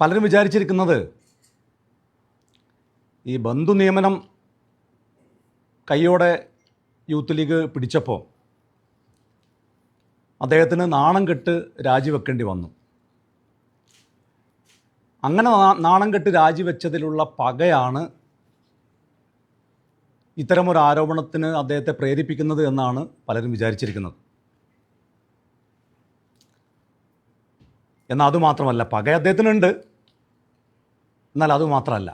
പലരും വിചാരിച്ചിരിക്കുന്നത് ഈ ബന്ധു നിയമനം കൈയോടെ യൂത്ത് ലീഗ് പിടിച്ചപ്പോൾ അദ്ദേഹത്തിന് നാണം കെട്ട് രാജിവെക്കേണ്ടി വന്നു. അങ്ങനെ നാണം കെട്ട് രാജിവെച്ചതിലുള്ള പകയാണ് ഇത്തരമൊരു ആരോപണത്തിന് അദ്ദേഹത്തെ പ്രേരിപ്പിക്കുന്നത് എന്നാണ് പലരും വിചാരിച്ചിരിക്കുന്നത്. എന്നാൽ അതുമാത്രമല്ല പക അദ്ദേഹത്തിനുണ്ട്. എന്നാൽ അതുമാത്രമല്ല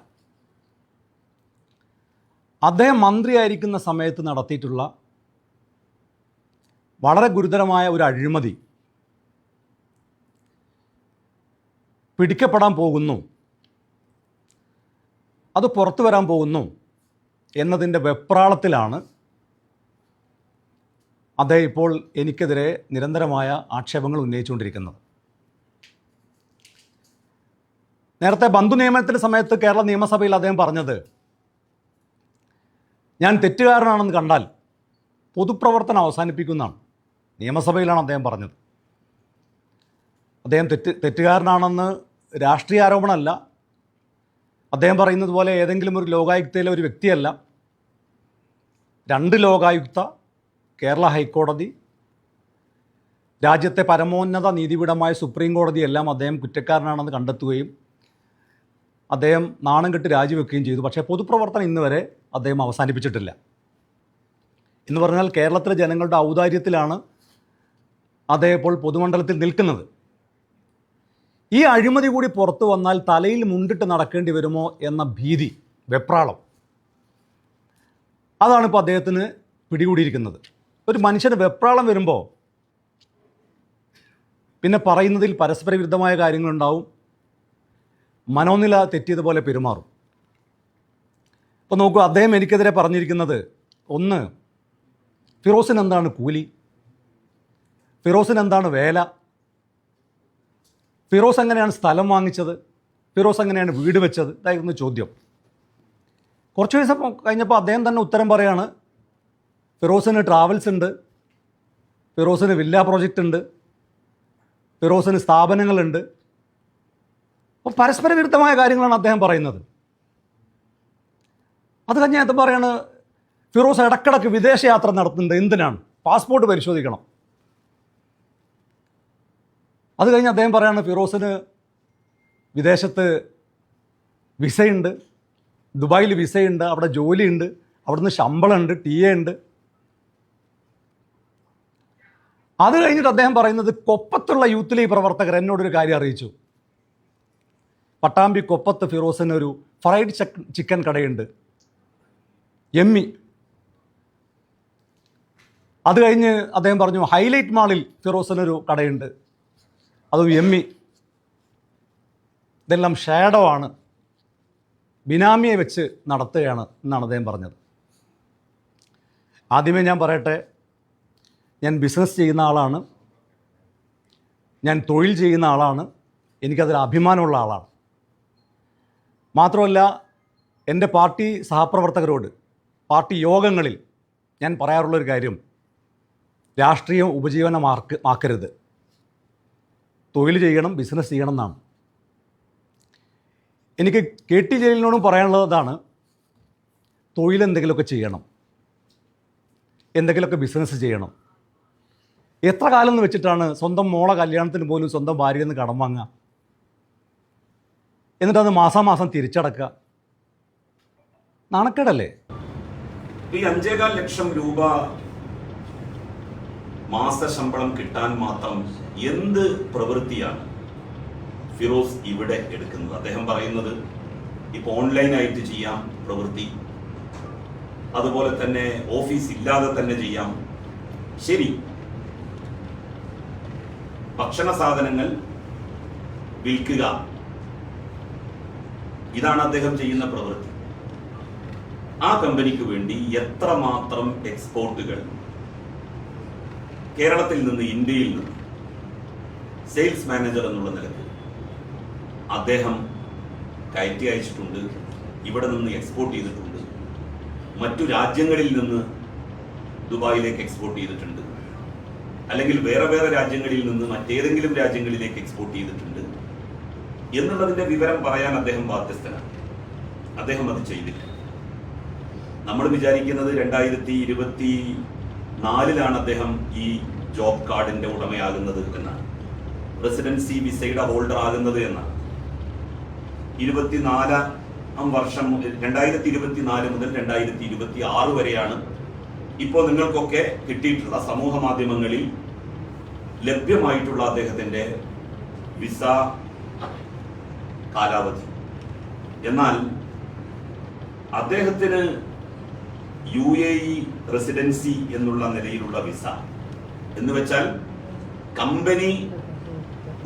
അദ്ദേഹം മന്ത്രിയായിരിക്കുന്ന സമയത്ത് നടത്തിയിട്ടുള്ള വളരെ ഗുരുതരമായ ഒരു അഴിമതി പിടിക്കപ്പെടാൻ പോകുന്നു. അത് പുറത്തു വരാൻ പോകുന്നു എന്നതിന്റെ വെപ്രാളത്തിലാണ് അദ്ദേഹം ഇപ്പോൾ എനിക്കെതിരെ നിരന്തരമായ ആക്ഷേപങ്ങൾ ഉന്നയിച്ചുകൊണ്ടിരിക്കുന്നത്. നേരത്തെ ബന്ധു നിയമനത്തിന്റെ സമയത്ത് കേരള നിയമസഭയിൽ അദ്ദേഹം പറഞ്ഞത് ഞാൻ തെറ്റുകാരനാണെന്ന് കണ്ടാൽ പൊതുപ്രവർത്തനം അവസാനിപ്പിക്കുന്നതാണ്. നിയമസഭയിലാണ് അദ്ദേഹം പറഞ്ഞത്. അദ്ദേഹം തെറ്റ് തെറ്റുകാരനാണെന്ന് രാഷ്ട്രീയ ആരോപണമല്ല. അദ്ദേഹം പറയുന്നത് പോലെ ഏതെങ്കിലും ഒരു ലോകായുക്തയിലെ ഒരു വ്യക്തിയല്ല. രണ്ട് ലോകായുക്ത കേരള ഹൈക്കോടതി രാജ്യത്തെ പരമോന്നത നീതിപീഠമായ സുപ്രീം കോടതി എല്ലാം അദ്ദേഹം കുറ്റക്കാരനാണെന്ന് കണ്ടെത്തുകയും അദ്ദേഹം നാണം കെട്ട് രാജിവെക്കുകയും ചെയ്തു. പക്ഷേ പൊതുപ്രവർത്തനം ഇന്ന് വരെ അദ്ദേഹം അവസാനിപ്പിച്ചിട്ടില്ല. എന്ന് പറഞ്ഞാൽ കേരളത്തിലെ ജനങ്ങളുടെ ഔദാര്യത്തിലാണ് അദ്ദേഹം ഇപ്പോൾ പൊതുമണ്ഡലത്തിൽ നിൽക്കുന്നത്. ഈ അഴിമതി കൂടി പുറത്തു വന്നാൽ തലയിൽ മുണ്ടിട്ട് നടക്കേണ്ടി വരുമോ എന്ന ഭീതി വെപ്രാളം അതാണ് ഇപ്പോൾ അദ്ദേഹത്തിന് പിടികൂടിയിരിക്കുന്നത്. ഒരു മനുഷ്യന് വെപ്രാളം വരുമ്പോൾ പിന്നെ പറയുന്നതിൽ പരസ്പര വിരുദ്ധമായ കാര്യങ്ങളുണ്ടാവും. മനോനില തെറ്റിയതുപോലെ പെരുമാറും. അപ്പോൾ നോക്കൂ അദ്ദേഹം എനിക്കെതിരെ പറഞ്ഞിരിക്കുന്നത് ഒന്ന് ഫിറോസിന് എന്താണ് കൂലി? ഫിറോസിന് എന്താണ് വേല? ഫിറോസ് എങ്ങനെയാണ് സ്ഥലം വാങ്ങിച്ചത്? ഫിറോസ് എങ്ങനെയാണ് വീട് വെച്ചത്? ഇതായിരുന്നു ചോദ്യം. കുറച്ച് ദിവസം കഴിഞ്ഞപ്പോൾ അദ്ദേഹം തന്നെ ഉത്തരം പറയാണ് ഫിറോസിന് ട്രാവൽസ് ഉണ്ട് ഫിറോസിന് വില്ല പ്രോജക്റ്റ് ഉണ്ട് ഫിറോസിന് സ്ഥാപനങ്ങളുണ്ട് അപ്പോൾ പരസ്പര വിരുദ്ധമായ കാര്യങ്ങളാണ് അദ്ദേഹം പറയുന്നത്. അത് കഴിഞ്ഞ് എന്താ പറയാണ് ഫിറോസ് ഇടക്കിടക്ക് വിദേശയാത്ര നടത്തുന്നുണ്ട് എന്തിനാണ്? പാസ്പോർട്ട് പരിശോധിക്കണം. അത് കഴിഞ്ഞ് അദ്ദേഹം പറയാണ് ഫിറോസിന് വിദേശത്ത് വിസയുണ്ട് ദുബായിൽ വിസയുണ്ട് അവിടെ ജോലിയുണ്ട് അവിടുന്ന് ശമ്പളമുണ്ട് ടി എ ഉണ്ട്. അത് കഴിഞ്ഞിട്ട് അദ്ദേഹം പറയുന്നത് കൊപ്പത്തുള്ള യൂത്ത് ലീഗ് പ്രവർത്തകർ എന്നോടൊരു കാര്യം അറിയിച്ചു. പട്ടാമ്പി കൊപ്പത്ത് ഫിറോസിന് ഒരു ഫ്രൈഡ് ചിക്കൻ കടയുണ്ട്. എമ്മി. അത് കഴിഞ്ഞ് അദ്ദേഹം പറഞ്ഞു ഹൈലൈറ്റ് മാളിൽ ഫിറോസിനൊരു കടയുണ്ട്. അതും എമ്മി. ഇതെല്ലാം ഷാഡോ ആണ്. ബിനാമിയെ വെച്ച് നടത്തുകയാണ് എന്നാണ് അദ്ദേഹം പറഞ്ഞത്. ആദ്യമേ ഞാൻ പറയട്ടെ ഞാൻ ബിസിനസ് ചെയ്യുന്ന ആളാണ്. ഞാൻ തൊഴിൽ ചെയ്യുന്ന ആളാണ്. എനിക്കതിൽ അഭിമാനമുള്ള ആളാണ്. മാത്രമല്ല എന്റെ പാർട്ടി സഹപ്രവർത്തകരോട് പാർട്ടി യോഗങ്ങളിൽ ഞാൻ പറയാറുള്ളൊരു കാര്യം. രാഷ്ട്രീയം ഉപജീവനമാർക്ക് ആക്കരുത് തൊഴിൽ ചെയ്യണം ബിസിനസ് ചെയ്യണം എന്നാണ് എനിക്ക് കെ ടി ജലീലിനോടും പറയാനുള്ളതാണ് തൊഴിലെന്തെങ്കിലുമൊക്കെ ചെയ്യണം. എന്തെങ്കിലുമൊക്കെ ബിസിനസ് ചെയ്യണം. എത്ര കാലം എന്ന് വെച്ചിട്ടാണ് സ്വന്തം മോളെ കല്യാണത്തിന് പോലും സ്വന്തം ഭാര്യയിൽ നിന്ന് കടം വാങ്ങുക? എന്നിട്ട് അത് മാസാമാസം തിരിച്ചടക്കുക. നാണക്കേടല്ലേ? ഈ അഞ്ചേകാൽ ലക്ഷം രൂപ മാസ ശമ്പളം കിട്ടാൻ മാത്രം എന്ത് പ്രവൃത്തിയാണ് ഫിറോസ് ഇവിടെ എടുക്കുന്നത്? അദ്ദേഹം പറയുന്നത് ഇപ്പൊ ഓൺലൈനായിട്ട് ചെയ്യാം പ്രവൃത്തി. അതുപോലെ തന്നെ ഓഫീസ് ഇല്ലാതെ തന്നെ ചെയ്യാം. ശരി. ഭക്ഷണ സാധനങ്ങൾ വിൽക്കുക. ഇതാണ് അദ്ദേഹം ചെയ്യുന്ന പ്രവൃത്തി. ആ കമ്പനിക്ക് വേണ്ടി എത്രമാത്രം എക്സ്പോർട്ടുകൾ കേരളത്തിൽ നിന്ന് ഇന്ത്യയിൽ നിന്ന് സെയിൽസ് മാനേജർ എന്നുള്ള നിലയ്ക്ക് അദ്ദേഹം കയറ്റി അയച്ചിട്ടുണ്ട് ഇവിടെ നിന്ന് എക്സ്പോർട്ട് ചെയ്തിട്ടുണ്ട് മറ്റു രാജ്യങ്ങളിൽ നിന്ന് ദുബായിലേക്ക് എക്സ്പോർട്ട് ചെയ്തിട്ടുണ്ട് അല്ലെങ്കിൽ വേറെ വേറെ രാജ്യങ്ങളിൽ നിന്ന് മറ്റേതെങ്കിലും രാജ്യങ്ങളിലേക്ക് എക്സ്പോർട്ട് ചെയ്തിട്ടുണ്ട്. എന്നുള്ളതിന്റെ വിവരം പറയാൻ അദ്ദേഹം ബാധ്യസ്ഥനാണ്. അദ്ദേഹം അത് ചെയ്തില്ല. നമ്മൾ വിചാരിക്കുന്നത് രണ്ടായിരത്തി ഇരുപത്തി നാലിലാണ് അദ്ദേഹം ഈ ജോബ് കാർഡിന്റെ ഉടമയാകുന്നത് എന്നാണ്. റെസിഡൻസി വിസയുടെ ഹോൾഡർ ആകുന്നത് എന്നാണ്. ഇരുപത്തിനാലാം വർഷം രണ്ടായിരത്തി ഇരുപത്തിനാല് മുതൽ രണ്ടായിരത്തി ഇരുപത്തി ആറ് വരെയാണ് ഇപ്പോൾ നിങ്ങൾക്കൊക്കെ കിട്ടിയിട്ടുള്ള സമൂഹ മാധ്യമങ്ങളിൽ ലഭ്യമായിട്ടുള്ള അദ്ദേഹത്തിന്റെ വിസ കാലാവധി. എന്നാൽ അദ്ദേഹത്തിന് യു എ ഇ റെസിഡൻസി എന്നുള്ള നിലയിലുള്ള വിസ. എന്ന് വെച്ചാൽ കമ്പനി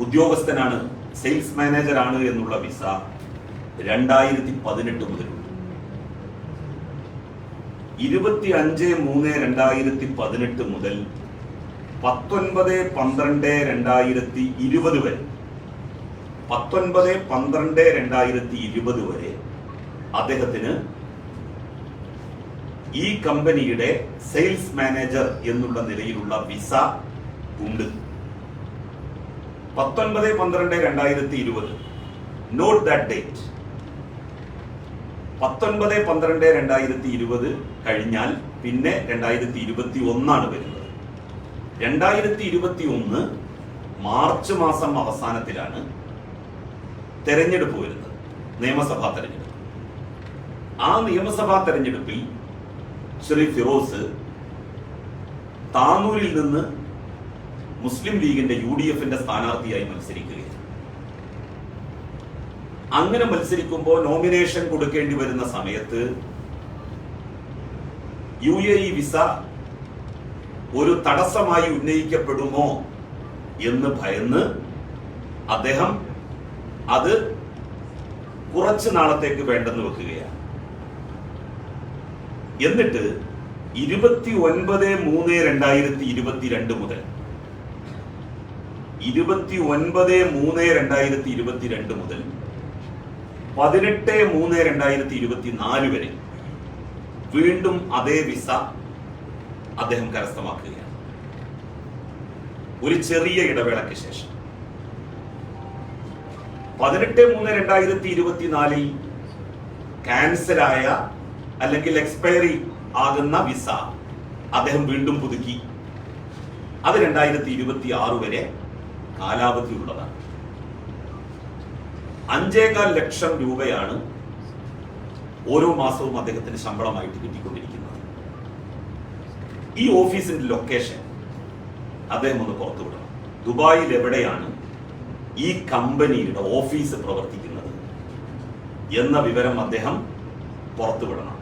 ഉദ്യോഗസ്ഥനാണ് സെയിൽസ് മാനേജറാണ് എന്നുള്ള വിസ രണ്ടായിരത്തി പതിനെട്ട് മുതലുണ്ട് ഇരുപത്തി അഞ്ച് മൂന്ന് രണ്ടായിരത്തി പതിനെട്ട് മുതൽ പത്തൊൻപത് പന്ത്രണ്ട് രണ്ടായിരത്തി ഇരുപത് വരെ. പത്തൊൻപത് പന്ത്രണ്ട് രണ്ടായിരത്തി ഇരുപത് വരെ അദ്ദേഹത്തിന് ഈ കമ്പനിയുടെ സെയിൽസ് മാനേജർ എന്നുള്ള നിലയിലുള്ള വിസ ഉണ്ട്. പത്തൊൻപത് പന്ത്രണ്ട് രണ്ടായിരത്തി ഇരുപത്. നോട്ട് ദാറ്റ് ഡേറ്റ് പത്തൊൻപത് പന്ത്രണ്ട് രണ്ടായിരത്തി ഇരുപത് കഴിഞ്ഞാൽ പിന്നെ രണ്ടായിരത്തി ഇരുപത്തി ഒന്നാണ് വരുന്നത്. രണ്ടായിരത്തി ഇരുപത്തി ഒന്ന് മാർച്ച് മാസം അവസാനത്തിലാണ് തെരഞ്ഞെടുപ്പ് വരുന്നത്. നിയമസഭാ തെരഞ്ഞെടുപ്പ്. ആ നിയമസഭാ തെരഞ്ഞെടുപ്പിൽ ശ്രീ ഫിറോസ് താനൂരിൽ നിന്ന് മുസ്ലിം ലീഗിന്റെ യു ഡി എഫിന്റെ സ്ഥാനാർത്ഥിയായി മത്സരിക്കുകയാണ്. അങ്ങനെ മത്സരിക്കുമ്പോൾ നോമിനേഷൻ കൊടുക്കേണ്ടി വരുന്ന സമയത്ത് യു എ ഇ വിസ ഒരു തടസ്സമായി ഉന്നയിക്കപ്പെടുമോ എന്ന് ഭയന്ന് അദ്ദേഹം അത് കുറച്ച് നാളത്തേക്ക് വേണ്ടെന്ന് വെക്കുകയാണ്. എന്നിട്ട് ഇരുപത്തി ഒൻപത് മൂന്ന് രണ്ടായിരത്തി ഇരുപത്തിരണ്ട് മുതൽ ഇരുപത്തി ഒൻപത് മൂന്ന് രണ്ടായിരത്തി ഇരുപത്തിരണ്ട് മുതൽ പതിനെട്ട് മൂന്ന് രണ്ടായിരത്തി ഇരുപത്തി നാല് വരെ വീണ്ടും അതേ വിസ അദ്ദേഹം കരസ്ഥമാക്കുകയാണ്. ഒരു ചെറിയ ഇടവേളയ്ക്ക് ശേഷം. പതിനെട്ട് മൂന്ന് രണ്ടായിരത്തി ഇരുപത്തിനാലിൽ ക്യാൻസലായ അല്ലെങ്കിൽ എക്സ്പയറി ആകുന്ന വിസ അദ്ദേഹം വീണ്ടും പുതുക്കി. അത് രണ്ടായിരത്തി ഇരുപത്തി ആറ് വരെ കാലാവധി ഉള്ളതാണ്. അഞ്ചേകാൽ ലക്ഷം രൂപയാണ് ഓരോ മാസവും അദ്ദേഹത്തിന് ശമ്പളമായിട്ട് കിട്ടിക്കൊണ്ടിരിക്കുന്നത്. ഈ ഓഫീസിന്റെ ലൊക്കേഷൻ അദ്ദേഹം ഒന്ന് പുറത്തുവിടണം. ദുബായിൽ എവിടെയാണ് ഈ കമ്പനിയുടെ ഓഫീസ് പ്രവർത്തിക്കുന്നത് എന്ന വിവരം അദ്ദേഹം പുറത്തുവിടണം.